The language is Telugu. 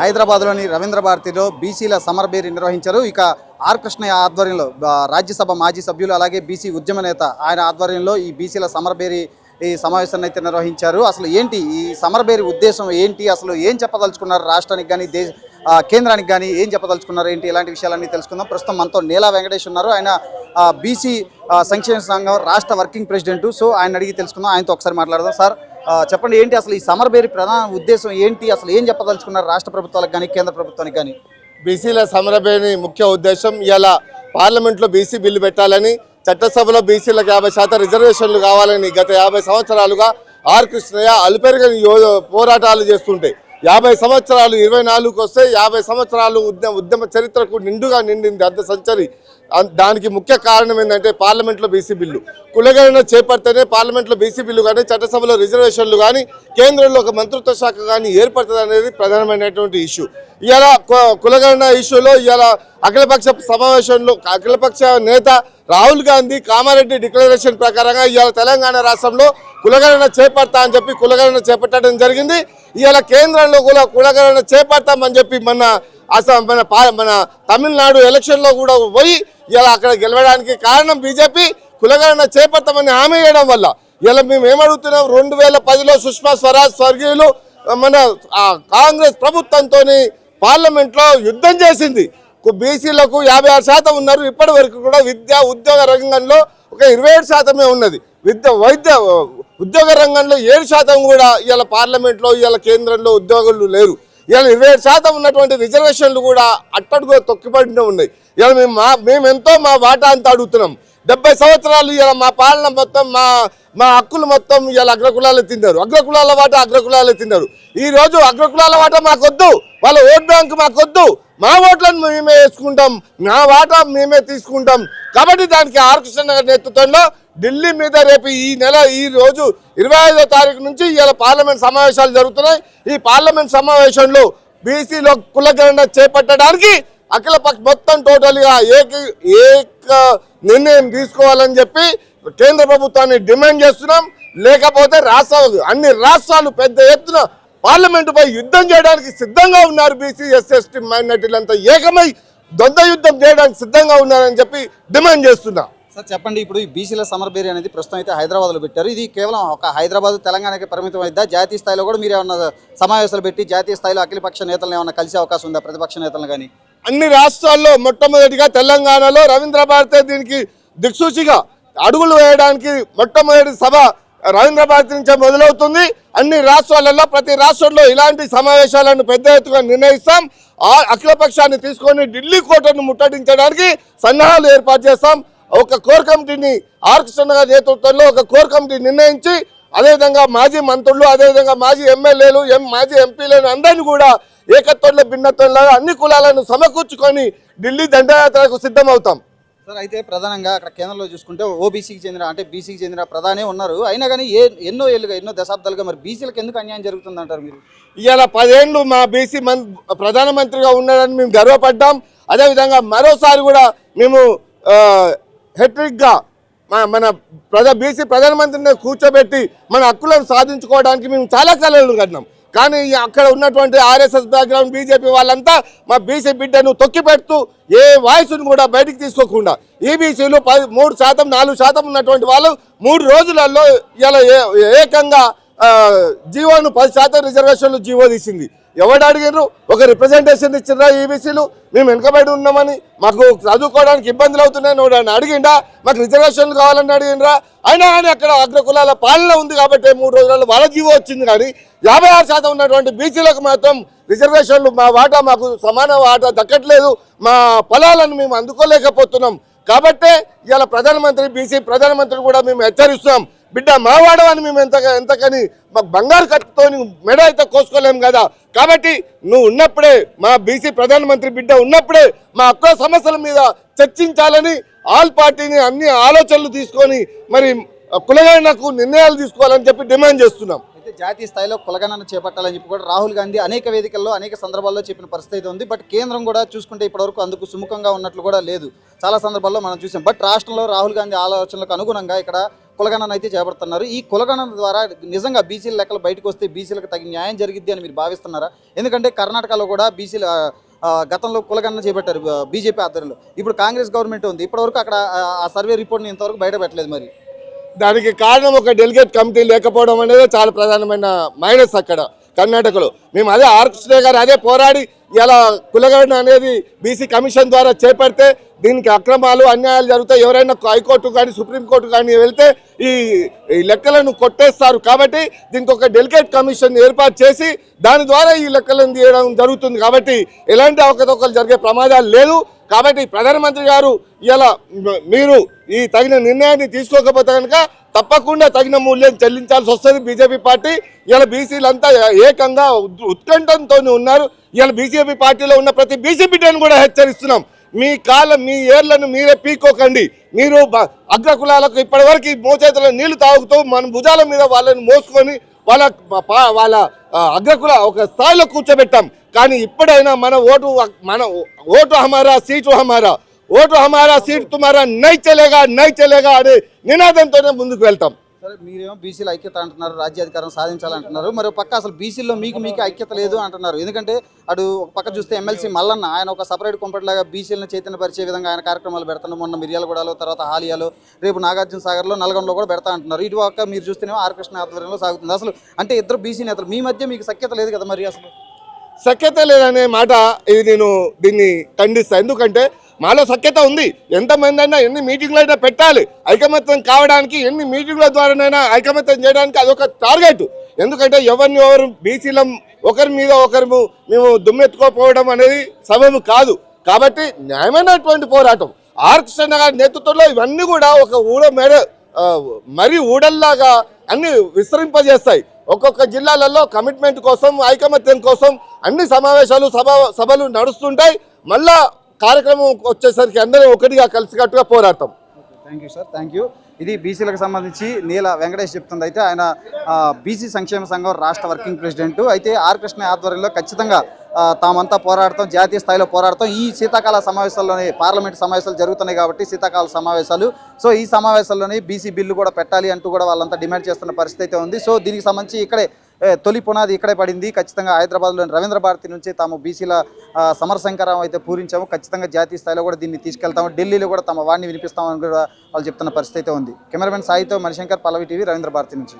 హైదరాబాద్లోని రవీంద్ర భారతిలో బీసీల సమర్ బేరీ నిర్వహించారు. ఇక ఆర్ కృష్ణయ్య ఆధ్వర్యంలో రాజ్యసభ మాజీ సభ్యులు అలాగే బీసీ ఉద్యమ నేత ఆయన ఆధ్వర్యంలో ఈ బీసీల సమర్ బేరీ ఈ సమావేశాన్ని అయితే నిర్వహించారు. అసలు ఏంటి ఈ సమర్ బేరీ ఉద్దేశం ఏంటి? అసలు ఏం చెప్పదలుచుకున్నారు రాష్ట్రానికి కానీ దేశ కేంద్రానికి కానీ ఏం చెప్పదలుచుకున్నారు ఏంటి? ఇలాంటి విషయాలన్నీ తెలుసుకుందాం. ప్రస్తుతం మనతో నీలా వెంకటేష్ ఉన్నారు. ఆయన బీసీ సంక్షేమ సంఘం రాష్ట్ర వర్కింగ్ ప్రెసిడెంట్. సో ఆయన అడిగి తెలుసుకుందాం. ఆయనతో ఒకసారి మాట్లాడదాం. సార్ చెప్పండి ఏంటి అసలు ఈ సమర్ బేరీ ప్రధాన ఉద్దేశం? ఏంటి అసలు ఏం చెప్పదలుచుకున్నారు రాష్ట్ర ప్రభుత్వాలకు కానీ కేంద్ర ప్రభుత్వానికి కానీ? బీసీల సమరభేని ముఖ్య ఉద్దేశం ఇలా పార్లమెంట్లో బీసీ బిల్లు పెట్టాలని చట్టసభలో బీసీలకు యాభై శాతం రిజర్వేషన్లు కావాలని గత యాభై సంవత్సరాలుగా ఆర్ కృష్ణయ్య అలుపెరగని పోరాటాలు చేస్తుంటాయి యాభై సంవత్సరాలు ఇరవై నాలుగుకి వస్తే యాభై సంవత్సరాలు ఉద్యమ ఉద్యమ చరిత్రకు నిండుగా నిండింది అర్ధ సంచరి. దానికి ముఖ్య కారణం ఏంటంటే పార్లమెంట్లో బీసీ బిల్లు. కులగణన చేపడితేనే పార్లమెంట్లో బీసీ బిల్లు కానీ చట్టసభలో రిజర్వేషన్లు కానీ కేంద్రంలో ఒక మంత్రిత్వ శాఖ కానీ ఏర్పడుతుంది అనేది ప్రధానమైనటువంటి ఇష్యూ. ఇవాళ కులగణన ఇష్యూలో ఇవాళ అఖిలపక్ష సమావేశంలో అఖిలపక్ష నేత రాహుల్ గాంధీ కామారెడ్డి డిక్లరేషన్ ప్రకారంగా ఇవాళ తెలంగాణ రాష్ట్రంలో కులగణన చేపడతా అని చెప్పి కులగణన చేపట్టడం జరిగింది. ఇవాళ కేంద్రంలో కూడా కులగణన చేపడతామని చెప్పి మన అసలు మన పా- మన తమిళనాడు ఎలక్షన్లో కూడా పోయి ఇలా అక్కడ గెలవడానికి కారణం బీజేపీ. కులగణన చేపడతామని హామీ ఇవ్వడం వల్ల ఇలా మేము ఏమడుగుతున్నాం? రెండు వేల పదిలో సుష్మా స్వరాజ్ స్వర్గీయులు మన కాంగ్రెస్ ప్రభుత్వంతో పార్లమెంట్లో యుద్ధం చేసింది. బీసీలకు యాభై ఆరు శాతం ఉన్నారు. ఇప్పటి వరకు కూడా విద్య ఉద్యోగ రంగంలో ఒక ఇరవై ఏడు శాతమే ఉన్నది. విద్య వైద్య ఉద్యోగ రంగంలో ఏడు శాతం కూడా ఇవాళ పార్లమెంట్లో ఇవాళ కేంద్రంలో ఉద్యోగులు లేరు. ఇవాళ ఇరవై శాతం ఉన్నటువంటి రిజర్వేషన్లు కూడా అట్టడుగా తొక్కిపడిన ఉన్నాయి. ఇవాళ మేము మా మేము ఎంతో మా వాటా అంతా అడుగుతున్నాం. డెబ్బై సంవత్సరాలు ఇవాళ మా పాలన మొత్తం మా మా హక్కులు మొత్తం ఇవాళ అగ్రకులాలే తిన్నారు. అగ్రకులాల వాట అగ్రకులాలే తిన్నారు. ఈ రోజు అగ్రకులాల వాట మాకొద్దు వాళ్ళ ఓట్ బ్యాంక్ మాకొద్దు. మా ఓట్లను మేమే వేసుకుంటాం మా వాటా మేమే తీసుకుంటాం. కాబట్టి దానికి ఆర్కృష్ణ నేతృత్వంలో ఢిల్లీ మీద రేపు ఈ నెల ఈ రోజు ఇరవై ఐదో తారీఖు నుంచి ఇవాళ పార్లమెంట్ సమావేశాలు జరుగుతున్నాయి. ఈ పార్లమెంట్ సమావేశంలో బీసీలో కులగణన చేపట్టడానికి అఖిల పక్ష మొత్తం టోటల్గా ఏక ఏక నిర్ణయం తీసుకోవాలని చెప్పి కేంద్ర ప్రభుత్వాన్ని డిమాండ్ చేస్తున్నాం. లేకపోతే రాష్ట్ర అన్ని రాష్ట్రాలు పెద్ద ఎత్తున పార్లమెంటుపై యుద్ధం చేయడానికి సిద్ధంగా ఉన్నారు బీసీ ఎస్ఎస్టీ మైనార్టీలంతా ఏకమై ద్వంద్వ యుద్ధం చేయడానికి సిద్ధంగా ఉన్నారని చెప్పి డిమాండ్ చేస్తున్నాం. సార్ చెప్పండి. ఇప్పుడు ఈ బీసీల సమర్ బేరీ అనేది ప్రస్తుతం అయితే హైదరాబాద్లో పెట్టారు. ఇది కేవలం ఒక హైదరాబాద్ తెలంగాణకి పరిమితం అయిద్దా? జాతీయ స్థాయిలో కూడా మీరు ఏమన్నా సమావేశాలు పెట్టి జాతీయ స్థాయిలో అఖిలపక్ష నేతలను ఏమన్నా కలిసే అవకాశం ఉందా? ప్రతిపక్ష నేతలను కానీ అన్ని రాష్ట్రాల్లో మొట్టమొదటిగా తెలంగాణలో రవీంద్ర భారతి దీనికి దిక్సూచిగా అడుగులు వేయడానికి మొట్టమొదటి సభ రవీంద్ర భారతి నుంచే మొదలవుతుంది. అన్ని రాష్ట్రాలలో ప్రతి రాష్ట్రంలో ఇలాంటి సమావేశాలను పెద్ద ఎత్తుగా నిర్ణయిస్తాం. ఆ అఖిలపక్షాన్ని తీసుకొని ఢిల్లీ కోటను ముట్టడించడానికి సన్నాహాలు ఏర్పాటు చేస్తాం. ఒక కోర్ కమిటీని ఆర్ కృష్ణ గారి నేతృత్వంలో ఒక కోర్ కమిటీ నిర్ణయించి అదేవిధంగా మాజీ మంత్రులు అదేవిధంగా మాజీ ఎమ్మెల్యేలు ఎం మాజీ ఎంపీలను అందరినీ కూడా ఏకత్వంలో భిన్నత్వంలో అన్ని కులాలను సమకూర్చుకొని ఢిల్లీ దండయాత్రకు సిద్ధమవుతాం. సార్ అయితే ప్రధానంగా అక్కడ కేంద్రంలో చూసుకుంటే ఓబీసీకి చెందిన అంటే బీసీకి చెందిన ప్రధానే ఉన్నారు. అయినా కానీ ఏ ఎన్నో ఏళ్ళుగా ఎన్నో దశాబ్దాలుగా మరి బీసీలకు ఎందుకు అన్యాయం జరుగుతుంది అంటారు మీరు? ఇవాళ పదేళ్ళు మా బీసీ మన్ ప్రధానమంత్రిగా ఉన్నాడని మేము గర్వపడ్డాం. అదేవిధంగా మరోసారి కూడా మేము హెట్రిక్గా మన మన ప్రజా బీసీ ప్రధానమంత్రిని కూర్చోబెట్టి మన హక్కులను సాధించుకోవడానికి మేము చాలా కళలు కట్టినాం. కానీ అక్కడ ఉన్నటువంటి ఆర్ఎస్ఎస్ బ్యాక్గ్రౌండ్ బీజేపీ వాళ్ళంతా మా బీసీ బిడ్డను తొక్కిపెడుతూ ఏ వాయిస్ను కూడా బయటికి తీసుకోకుండా ఈబీసీలు పది మూడు శాతం నాలుగు శాతం ఉన్నటువంటి వాళ్ళు మూడు రోజులలో ఇలా ఏ- ఏకంగా జీవోను పది శాతం రిజర్వేషన్లు జీవో తీసింది. ఎవరు అడిగినారు ఒక రిప్రజెంటేషన్ ఇచ్చిర్రా ఈబీసీలు మేము వెనుకబడి ఉన్నామని. మాకు చదువుకోవడానికి ఇబ్బందులు అవుతున్నాయని వాడు అడిగిండా? మాకు రిజర్వేషన్లు కావాలని అడిగినరా అయినా కానీ అక్కడ అగ్రకులాల పాలన ఉంది కాబట్టి మూడు రోజులలో వాళ్ళ జీవో వచ్చింది కానీ యాభై ఆరు శాతం ఉన్నటువంటి బీసీలకు మాత్రం రిజర్వేషన్లు మా వాటా మాకు సమాన వాటా దక్కట్లేదు. మా పొలాలను మేము అందుకోలేకపోతున్నాం. కాబట్టే ఇవాళ ప్రధానమంత్రి బీసీ ప్రధానమంత్రి కూడా మేము హెచ్చరిస్తున్నాం. బిడ్డ మావాడవని మేము ఎంత ఎంతకని మాకు బంగారు కట్టుతో మెడ అయితే కోసుకోలేము కదా. కాబట్టి నువ్వు ఉన్నప్పుడే మా బీసీ ప్రధానమంత్రి బిడ్డ ఉన్నప్పుడే మా హక్కుల సమస్యల మీద చర్చించాలని ఆల్ పార్టీని అన్ని ఆలోచనలు తీసుకొని మరి కులగణకు నిర్ణయాలు తీసుకోవాలని చెప్పి డిమాండ్ చేస్తున్నాం. అయితే జాతీయ స్థాయిలో కులగణన చేపట్టాలని చెప్పి కూడా రాహుల్ గాంధీ అనేక వేదికల్లో అనేక సందర్భాల్లో చెప్పిన పరిస్థితి అయితే ఉంది. బట్ కేంద్రం కూడా చూసుకుంటే ఇప్పటివరకు అందుకు సుముఖంగా ఉన్నట్లు కూడా లేదు. చాలా సందర్భాల్లో మనం చూసాం. బట్ రాష్ట్రంలో రాహుల్ గాంధీ ఆలోచనలకు అనుగుణంగా ఇక్కడ కులగణన అయితే చేపడుతున్నారు. ఈ కులగణన ద్వారా నిజంగా బీసీల లెక్కలు బయటకు వస్తే బీసీలకు తగిన న్యాయం జరిగిద్ది అని మీరు భావిస్తున్నారా? ఎందుకంటే కర్ణాటకలో కూడా బీసీల గతంలో కులగణన చేపట్టారు బీజేపీ ఆధ్వర్యంలో. ఇప్పుడు కాంగ్రెస్ గవర్నమెంట్ ఉంది. ఇప్పటివరకు అక్కడ ఆ, ఆ సర్వే రిపోర్ట్ని ఇంతవరకు బయట పెట్టలేదు మరి. దానికి కారణం ఒక డెలిగేట్ కమిటీ లేకపోవడం అనేది చాలా ప్రధానమైన మైనస్ అక్కడ. కర్ణాటకలో. మేము అదే ఆర్కృష్ణ గారు అదే పోరాడి ఇలా కులగడ అనేది బీసీ కమిషన్ ద్వారా చేపడితే దీనికి అక్రమాలు అన్యాయాలు జరుగుతాయి. ఎవరైనా హైకోర్టు కానీ సుప్రీంకోర్టు కానీ వెళ్తే ఈ ఈ లెక్కలను కొట్టేస్తారు. కాబట్టి దీనికి ఒక డెలిగేట్ కమిషన్ ఏర్పాటు చేసి దాని ద్వారా ఈ లెక్కలను తీయడం జరుగుతుంది. కాబట్టి ఎలాంటి అవకతవకలు జరిగే ప్రమాదాలు లేదు. కాబట్టి ప్రధానమంత్రి గారు ఇలా మీరు ఈ తగిన నిర్ణయాన్ని తీసుకోకపోతే కనుక తప్పకుండా తగిన మూల్యం చెల్లించాల్సి వస్తుంది. బీజేపీ పార్టీ ఇలా బీసీలంతా ఏకంగా ఉత్కంఠంతో ఉన్నారు. ఇలా బీజేపీ పార్టీలో ఉన్న ప్రతి బీసీ బిడ్డను కూడా హెచ్చరిస్తున్నాం. మీ కాలం మీ ఏర్లను మీరే పీక్కోకండి మీరు అగ్రకులాలకు ఇప్పటివరకు ఈ మోచేతుల నీళ్ళు తాగుతూ మన భుజాల మీద వాళ్ళని మోసుకొని వాళ్ళ వాళ్ళ అగ్రకుల ఒక స్థాయిలో కూర్చోబెట్టాం. కానీ ఇప్పుడైనా మన ఓటు మన ఓటు హమారా సీటు హమారా ఓటు హమారా సీట్ తుమారా నై చలేగా నై చలేగా అనే నినాదంతోనే ముందుకు వెళ్తాం. సరే మీరేమో బీసీల ఐక్యత అంటున్నారు రాజ్యాధికారం సాధించాలంటున్నారు. మరి పక్క అసలు బీసీల్లో మీకు మీకు ఐక్యత లేదు అంటున్నారు. ఎందుకంటే అటు ఒక పక్క చూస్తే ఎమ్మెల్సీ మల్లన్న ఆయన ఒక సపరేట్ కొంపటిలాగా బీసీలను చైతన్యపరిచే విధంగా ఆయన కార్యక్రమాలు పెడుతున్నారు మొన్న మిర్యాలగూడలో తర్వాత హాలియాలో రేపు నాగార్జున సాగర్లో నల్గొండలో కూడా పెడతా అంటున్నారు. ఇటు పక్క మీరు చూస్తేనేమో ఆర్ కృష్ణ ఆధ్వర్యంలో సాగుతుంది. అసలు అంటే ఇద్దరు బీసీ నేతలు మీ మధ్య మీకు సఖ్యత లేదు కదా మరి అసలు? సఖ్యత లేదనే మాట ఇది నేను దీన్ని ఖండిస్తా. ఎందుకంటే మాలో సఖ్యత ఉంది. ఎంతమంది అయినా ఎన్ని మీటింగ్లు అయినా పెట్టాలి. ఐకమత్యం కావడానికి ఎన్ని మీటింగ్ల ద్వారానైనా ఐకమత్యం చేయడానికి అదొక టార్గెట్. ఎందుకంటే ఎవరిని ఎవరు బీసీల ఒకరి మీద ఒకరు మేము దుమ్మెత్తుకోపోవడం అనేది సబబు కాదు. కాబట్టి న్యాయమైనటువంటి పోరాటం. ఆర్కృష్ణ గారి నేతృత్వంలో ఇవన్నీ కూడా ఒక ఊడ మేడ మరీ ఊడల్లాగా అన్ని విస్తరింపజేస్తాయి. ఒక్కొక్క జిల్లాలలో కమిట్మెంట్ కోసం ఐకమత్యం కోసం అన్ని సమావేశాలు సభ సభలు నడుస్తుంటాయి. మళ్ళా కార్యక్రమం వచ్చేసరికి అందరూ ఒకటిగా కలిసికట్టుగా పోరాడతాం. Thank you sir thank you ఇది బీసీలకు సంబంధించి నీల వెంకటేష్ చెప్తుంది అయితే ఆయన బీసీ సంక్షేమ సంఘం రాష్ట్ర వర్కింగ్ ప్రెసిడెంట్. అయితే ఆర్ కృష్ణ ఆధ్వర్యంలో ఖచ్చితంగా తామంతా పోరాడతాం జాతీయ స్థాయిలో పోరాడతాం. ఈ శీతాకాల సమావేశాల్లోనే పార్లమెంట్ సమావేశాలు జరుగుతున్నాయి కాబట్టి శీతాకాల సమావేశాలు. సో ఈ సమావేశాల్లోనే బీసీ బిల్లు కూడా పెట్టాలి అంటూ కూడా వాళ్ళంతా డిమాండ్ చేస్తున్న పరిస్థితి అయితే ఉంది. సో దీనికి సంబంధించి ఇక్కడే తొలి పునాది ఇక్కడే పడింది. ఖచ్చితంగా హైదరాబాద్లోని రవీంద్ర భారతి నుంచి తాము బీసీల సమర సంకరం అయితే పూరించాము. ఖచ్చితంగా జాతీయ స్థాయిలో కూడా దీన్ని తీసుకెళ్తాము. ఢిల్లీలో కూడా తమ వాడిని వినిపిస్తామని కూడా వాళ్ళు చెప్తున్న పరిస్థితి అయితే ఉంది. కెమెరామెన్ సాయితో మణిశంకర్ పల్లవి టీవీ రవీంద్ర భారతి నుంచి.